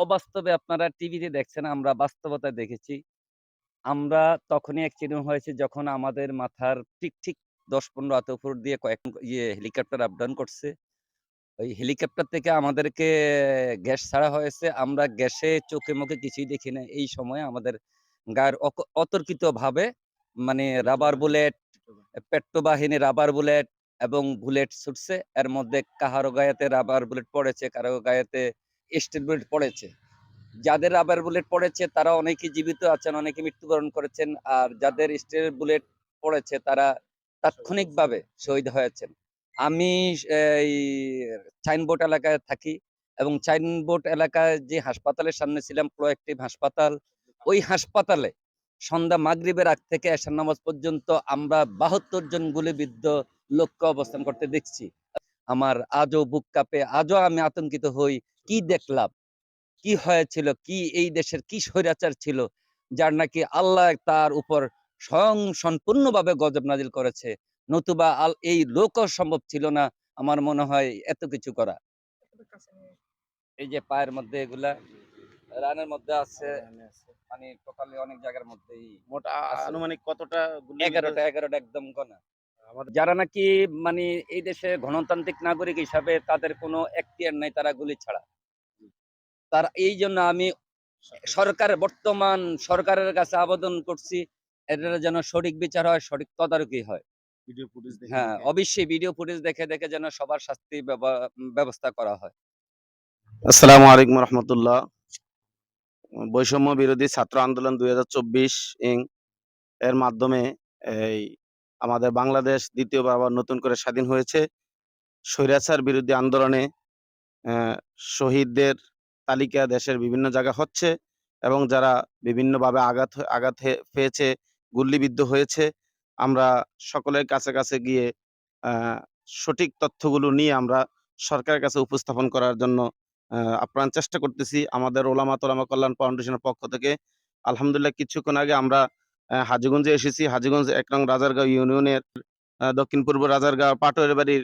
অবাস্তবে আপনারা টিভিতে দেখছেন, আমরা বাস্তবতায় দেখেছি। আমরা তখনই অ্যাক্সিডেন্ট হয়েছে যখন আমাদের মাথার ঠিক, ঠিক ১০-১৫ হাতের উপর দিয়ে কয়েক ইয়ে হেলিকপ্টার আপ ডাউন করছে। ওই হেলিকপ্টার থেকে আমাদেরকে গ্যাস ছাড়া হয়েছে। আমরা গ্যাসে চোখে মুখে কিছুই দেখি না। এই সময়ে আমাদের গায়ের অতর্কিতভাবে মানে রাবার বুলেট, পেট্রোবাহিনী রাবার বুলেট এবং বুলেট ছুটছে। এর মধ্যে কাহারো গায়েতে রাবার বুলেট পড়েছে, কারও গায়েতে স্টিল বুলেট পড়েছে। যাদের রাবার বুলেট পড়েছে তারা অনেকেই জীবিত আছেন, অনেকে মৃত্যুবরণ করেছেন। আর যাদের স্টিল বুলেট পড়েছে তারা তাৎক্ষণিকভাবে শহীদ হয়েছেন। আমি এই চাইনবোট এলাকায় থাকি এবং চাইনবোট এলাকায় যে হাসপাতালের সামনে ছিলাম প্রোঅ্যাক্টিভ হাসপাতাল, ওই হাসপাতালে সন্ধ্যা মাগরিবের আগ থেকে এশার নামাজ পর্যন্ত আমরা ৭২ জন গুলিবিদ্ধ লোককে অবস্থান করতে দেখছি। আমার আজও বুক কাঁপে, আজও আমি আতঙ্কিত হই। কি দেখলাম? কি হয়েছিল? কি এই দেশের কি স্বৈরাচার ছিল? যার নাকি আল্লাহ তার উপর স্বয়ং সম্পূর্ণভাবে গজব নাজিল করেছে। নতুবা আল এই লোকও সম্ভব ছিল না আমার মনে হয় এত কিছু করা। এই যে পায়ের মধ্যে এগুলা রানের মধ্যে আছে মানে টোটালি অনেক জায়গার মধ্যেই মোট। আনুমানিক কতটা এগারোটা ১১ টা ১১ টা একদম গোনা। আমাদের যারা নাকি মানে এই দেশে গণতান্ত্রিক নাগরিক হিসাবে তাদের কোনো এখতিয়ার নাই তারা গুলি ছাড়া। তার এই জন্য আমি সরকার বর্তমান সরকারের কাছে আবেদন করছি এটার যেন সঠিক বিচার হয়, সঠিক তদারকি হয়। ভিডিও ফুটেজ হ্যাঁ, অবশ্যই ভিডিও ফুটেজ দেখে, দেখে যেন সবার শাস্তি ব্যবস্থা করা হয়। আসসালামু আলাইকুম রহমতুল্লাহ বৈষম্য বিরোধী ছাত্র আন্দোলন দুই হাজার ইং এর মাধ্যমে এই আমাদের বাংলাদেশ দ্বিতীয়বার আবার নতুন করে স্বাধীন হয়েছে। স্বৈরাচার বিরোধী আন্দোলনে শহীদদের তালিকা দেশের বিভিন্ন জায়গা হচ্ছে এবং যারা বিভিন্নভাবে আঘাত আঘাত পেয়েছে গুল্লিবিদ্ধ হয়েছে, আমরা সকলের কাছে কাছে গিয়ে সঠিক তথ্যগুলো নিয়ে আমরা সরকারের কাছে উপস্থাপন করার জন্য আপ্রাণ চেষ্টা করতেছি। আমাদের ওলামা তোলামা কল্যাণ ফাউন্ডেশনের পক্ষ থেকে। আলহামদুলিল্লাহ, কিছুক্ষণ আগে আমরা হাজীগঞ্জে এসেছি। হাজীগঞ্জ এক নং রাজারগাঁও ইউনিয়নের দক্ষিণ পূর্ব রাজারগাঁও পাটোয়ারি বাড়ির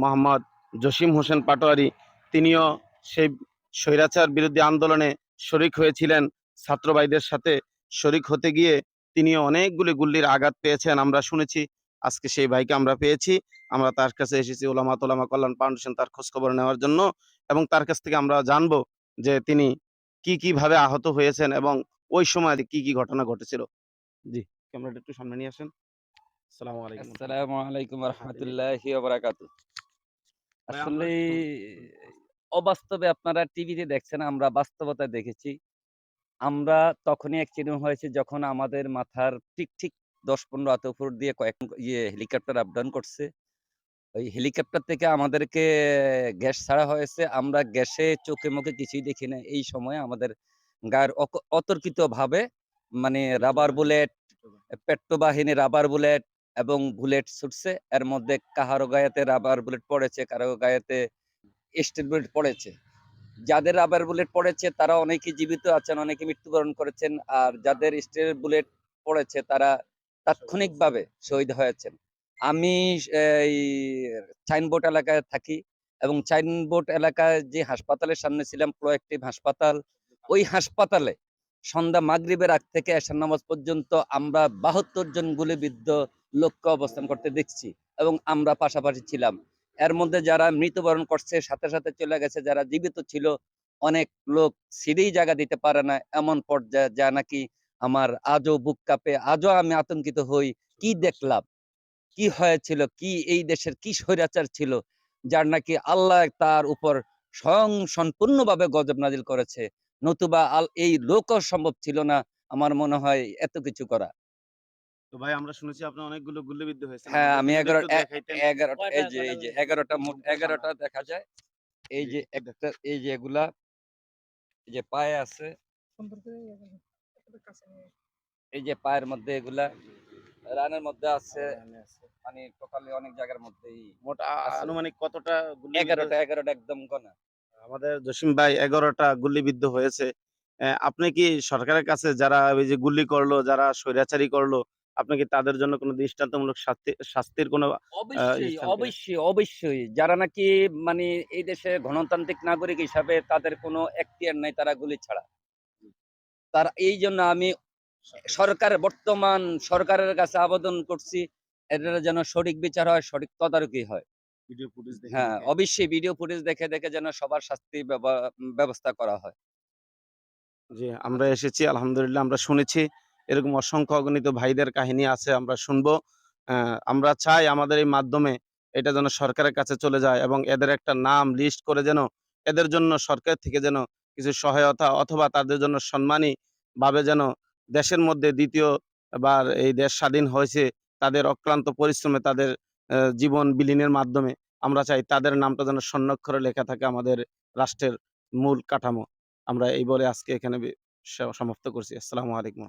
মোহাম্মদ জসিম হোসেন পাটোয়ারি। তিনিও সেই স্বৈরাচার বিরোধী আন্দোলনে শরিক হয়েছিলেন। ছাত্র ভাইদের সাথে শরিক হতে গিয়ে তিনিও অনেকগুলি গুল্লির আঘাত পেয়েছেন। আমরা শুনেছি, আজকে সেই ভাইকে আমরা পেয়েছি। আমরা তার কাছে এসেছি ওলামা তোলামা কল্যাণ ফাউন্ডেশন তার খোঁজখবর নেওয়ার জন্য এবং তার কাছ থেকে আমরা জানব যে তিনি কি কি ভাবে আহত হয়েছেন এবং ওই সময় কি কি ঘটনা ঘটেছিল। জি ক্যামেরাটা একটু সামনে নিয়ে আসেন আসসালামু আলাইকুম আসসালামু আলাইকুম রহমতুল্লাহি ওয়া বারাকাতুহু। আসলে অবাস্তবে আপনারা টিভিতে দেখছেন, আমরা বাস্তবতায় দেখেছি। আমরা তখনই অ্যাক্সিডেন্ট হয়েছে যখন আমাদের মাথার ঠিক, ঠিক ১০-১৫ হাতের উপর দিয়ে কয়েক ইয়ে হেলিকপ্টার আপ ডাউন করছে। ওই হেলিকপ্টার থেকে আমাদেরকে গ্যাস ছাড়া হয়েছে। আমরা গ্যাসে চোখে মুখে কিছুই দেখি না। এই সময় আমাদের গায়ের অতর্কিতভাবে মানে রাবার বুলেট, পেট্রোবাহিনী রাবার বুলেট এবং বুলেট ছুটছে। এর মধ্যে কাহারো গায়েতে রাবার বুলেট পড়েছে, কারও গায়েতে স্টিল বুলেট পড়েছে। যাদের রাবার বুলেট পড়েছে তারা অনেকেই জীবিত আছেন, অনেকে মৃত্যুবরণ করেছেন। আর যাদের স্টিল বুলেট পড়েছে তারা তাৎক্ষণিকভাবে শহীদ হয়েছেন। আমি এই চাইনবোট এলাকায় থাকি এবং চাইনবোট এলাকায় যে হাসপাতালের সামনে ছিলাম প্রোঅ্যাক্টিভ হাসপাতাল, ওই হাসপাতালে সন্ধ্যা মাগরিবের আগ থেকে এশার নামাজ পর্যন্ত আমরা ৭২ জন গুলিবিদ্ধ লোককে অবস্থান করতে দেখছি এবং আমরা পাশাপাশি ছিলাম। এর মধ্যে যারা মৃত্যুবরণ করছে সাথে, সাথে চলে গেছে। যারা জীবিত ছিল অনেক লোক সিঁড়িই জায়গা দিতে পারে না এমন পর্যায়ে যা নাকি আমার আজও বুক কাঁপে, আজও আমি আতঙ্কিত হই। কি দেখলাম? কি হয়েছিল? কি এই দেশের কি স্বৈরাচার ছিল? যার নাকি আল্লাহ তার উপর স্বয়ং সম্পূর্ণভাবে গজব নাজিল করেছে। নতুবা আল এই লোকও সম্ভব ছিল না আমার মনে হয় এত কিছু করা। তো ভাই আমরা শুনেছি আপনি অনেকগুলো গুলিবিদ্ধ হ্যাঁ, আমি ১১ একটু এ দেখাইতেন। ১১ এই যে, এই যে ১১ মোট ১১ দেখা যায়। এই যে একটা এই যে এগুলা এই যে পায়ে আছে, এই যে পায়ের মধ্যে এগুলা রানের মধ্যে আছে। মানে টোটালি অনেক জায়গার মধ্যেই মোট আনুমানিক কতটা গুলি ১১ টা ১১ টা একদম গোনা। আমাদের জসিম ভাই এগারোটা গুলিবিদ্ধ হয়েছে। আপনি কি সরকারের কাছে যারা ওই যে গুলি করল যারা স্বৈরাচারী করল আপনি কি তাদের জন্য কোনো দৃষ্টান্তমূলক শাস্তি শাস্তির কোনো অবশ্যই অবশ্যই অবশ্যই। যারা নাকি মানে এই দেশে গণতান্ত্রিক নাগরিক হিসাবে তাদের কোনো এখতিয়ার নাই তারা গুলি ছাড়া। তার এই জন্য আমি সরকার বর্তমান সরকারের কাছে আবেদন করছি এদের যেন সঠিক বিচার হয় সঠিক তদারকি হয়। ভিডিও ফুটেজ হ্যাঁ অবশ্যই ভিডিও ফুটেজ দেখে দেখে যেন সবার শাস্তি ব্যবস্থা করা হয়। জি আমরা এসেছি আলহামদুলিল্লাহ আমরা শুনেছি। এরকম অসংখ্য অগণিত ভাইদের কাহিনী আছে আমরা শুনব। আমরা চাই আমাদের এই মাধ্যমে এটা যেন সরকারের কাছে চলে যায় এবং এদের একটা নাম লিস্ট করে যেন এদের জন্য সরকার থেকে যেন কিছু সহায়তা অথবা তাদের জন্য সম্মানী ভাবে যেন দেশের মধ্যে দ্বিতীয় বার এই দেশ স্বাধীন হয়েছে তাদের অক্লান্ত পরিশ্রমে তাদের জীবন বিলীনের মাধ্যমে আমরা চাই তাদের নামটা যেন স্বর্ণাক্ষরে লেখা থাকে আমাদের রাষ্ট্রের মূল কাঠামো। আমরা এই বলে আজকে এখানে সমাপ্ত করছি। আসসালামু আলাইকুম